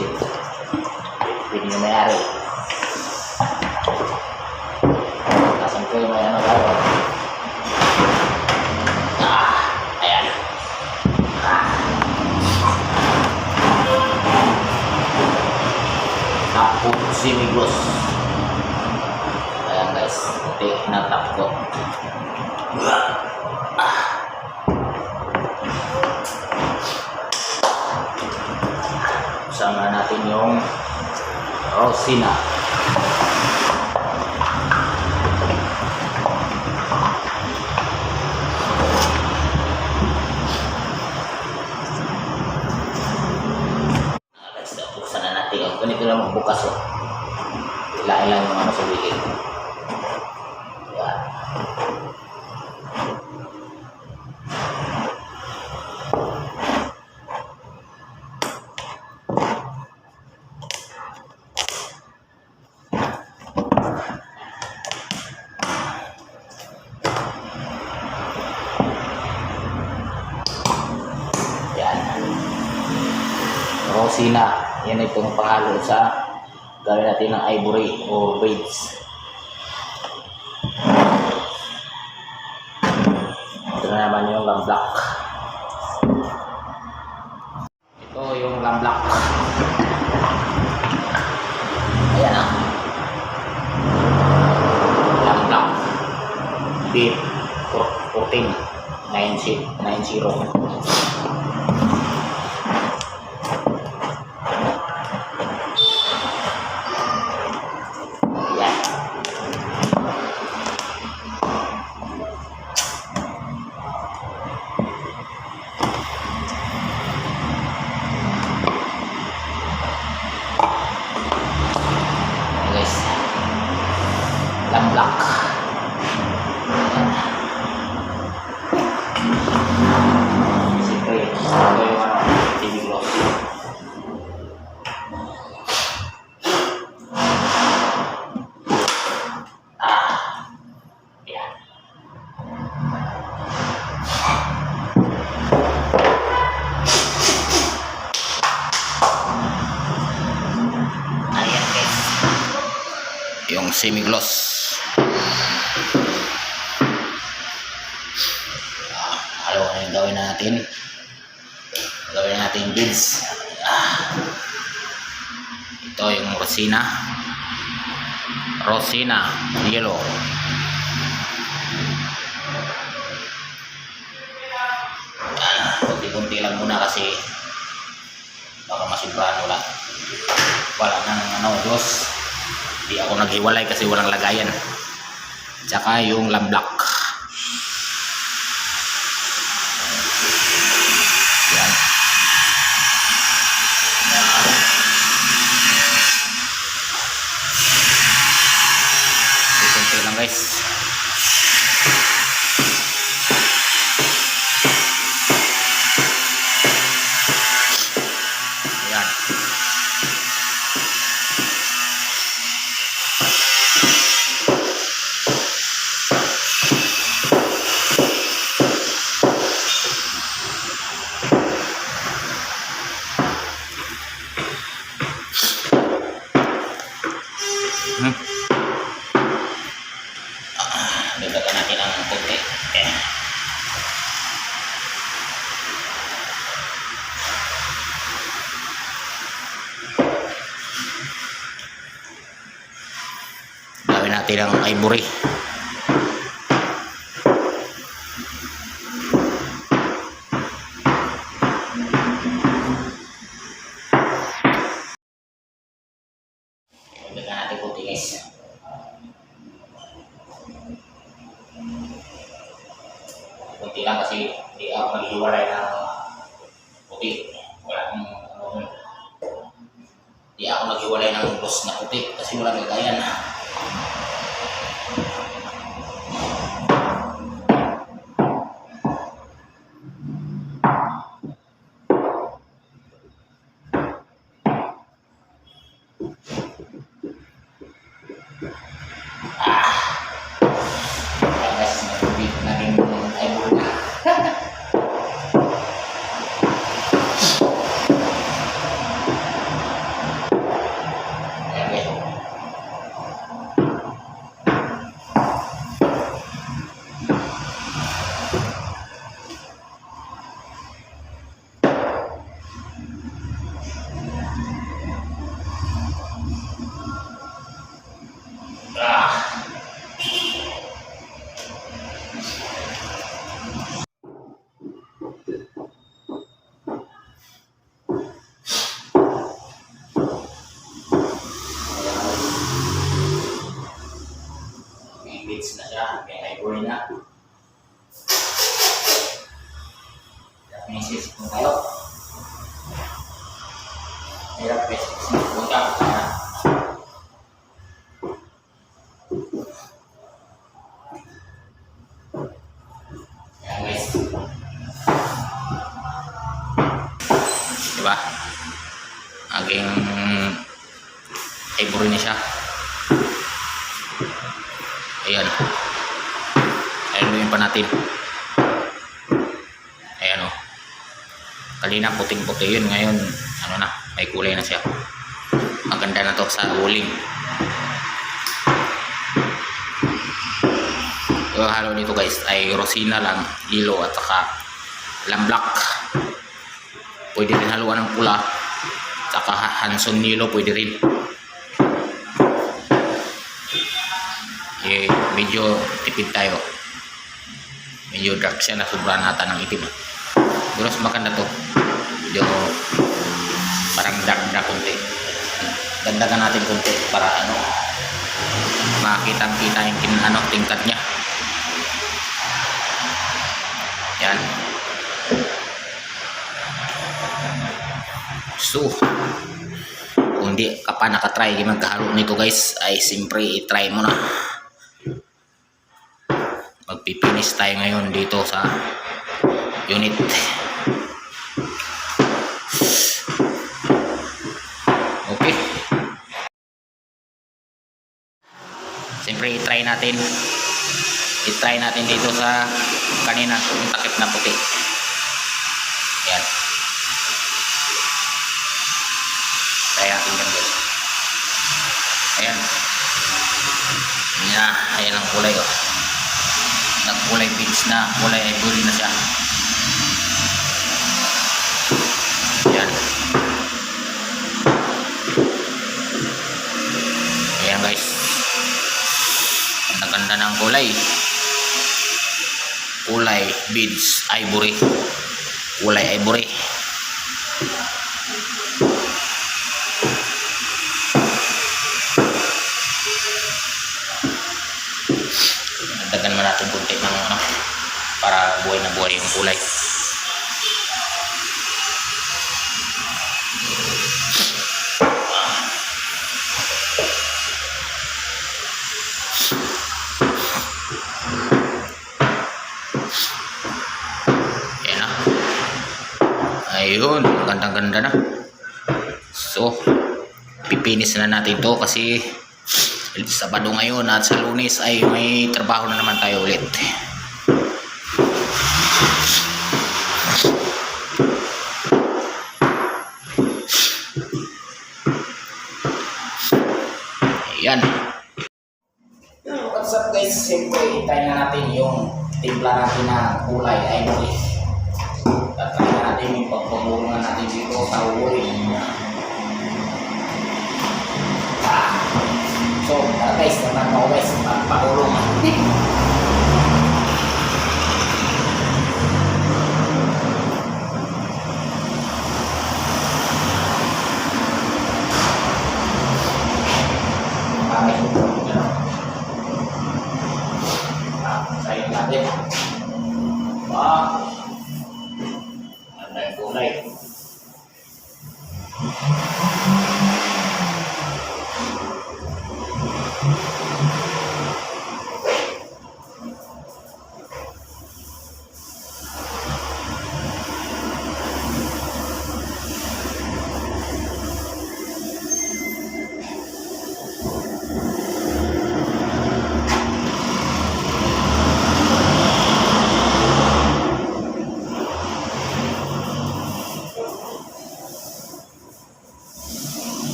kasi pwede na mayari. Kasan ko may ano. Ah, ayan. Ah. Si Migos. Ayan guys, ito yung hinatap. Rosina. Ah, guys, buksan na natin. Ganito lang magbukas. Oh. Ilain lang yung ano sa wiki. Rosina. Yan itong pangalo sa gawin natin ng ivory o beads. Ito na naman yung lamblak. Ito yung lamblak. Ayan ah. Lamblak. Beat 14. 90. 90. Semi-gloss. Halo na yung gawin natin. Gawin natin beads. Ito yung rosina. Rosina yellow. Kunti-kunti lang muna kasi baka masimbahan wala. Wala nang ano, Diyos. Di ako naghiwalay kasi walang lagayan. Tsaka yung lamblak. Natin ang ivory. Dagdagan natin konti guys. Kunti lang kasi hindi ako naghiwalay ng puti. Wala nang ano dun. Di ako nag-iwalay ng boss na puti kasi wala lagayan. Tapos Sisipon tayo. Hirap may sisipon ka. Kaya, Ayan guys. Diba? Aging ivory na siya. Ayan. Ayan pa natin. Kanina puting-puti yun. Ngayon, ano na, may kulay na siya. Maganda na to sa uling. Yung halo nito guys ay rosina lang, yellow at saka lamblak. Pwede rin haluan ng pula. Saka Hanson yellow pwede rin. eh, medyo tipid tayo. Medyo dark siya na sobrang nata ng itim. Pero maganda to. Medyo parang dark na konti. Dagdagan natin konti para ano makita kita yung kin, ano, tingkad niya. Yan. So, kung di ka pa nakatry di magkahalo nito guys ay simpre i-try mo na magpipinis tayo ngayon dito sa unit simpre i-try natin. I-try natin dito sa kanina yung takip na puti. Yan kaya natin yan guys. Ayan. Yan ayan ang kulay oh. Nagkulay beige na. Kulay ivory na siya yan ayan guys ang ganda ng kulay. Kulay beige ivory. Kulay ivory. Dagdagan mo natin kunti ng ano para buhay na buhay yung kulay gandang ganda na. So, pipinis na natin to kasi Sabado ngayon at sa lunes ay may trabaho na naman tayo ulit. Ayan. What's up guys? Siyempre, try na natin yung timpla natin na kulay ay muli. Natin dito sa uli. Ah. So, tara guys, naman ako guys. Ah, sa'yo natin. Ganda yung kulay.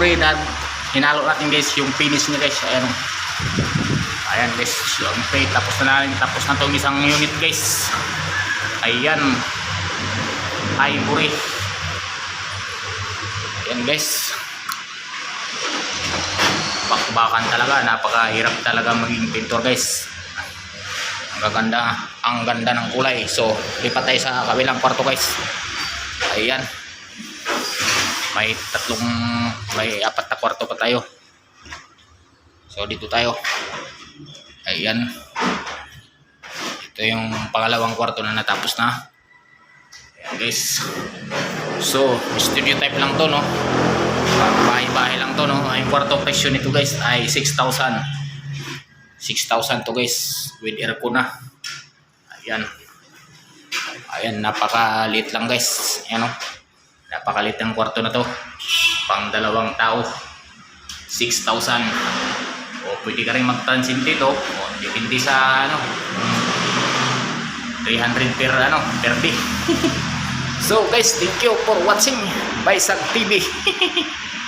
Buri na hinalo natin guys yung finish niya guys. Ayan. Ayan guys, yung plate tapos na natin, tapos na itong isang unit guys. Ayan. Ivory. Ayan guys. Bakbakan talaga, napakahirap talaga maging pintor guys. Ang gaganda, ang ganda ng kulay. So, lipat tayo sa kabilang kwarto guys. Ayan. May tatlong, may apat na kwarto pa tayo. So, dito tayo. Ayan. Ito yung pangalawang kwarto na natapos na. Ayan guys. So, studio type lang to, no? Bahay-bahay lang to, no? Ang kwarto presyo nito guys ay 6,000. 6,000 to guys. With aircon na. Ayan. Ayan, napakalit lang guys. Ayan, no? Napakalit ng kwarto na to. Pang dalawang tao. 6,000. O pwede ka rin mag-transit dito. O depende sa ano. 300 per ano, per day. so guys, thank you for watching Baisag TV.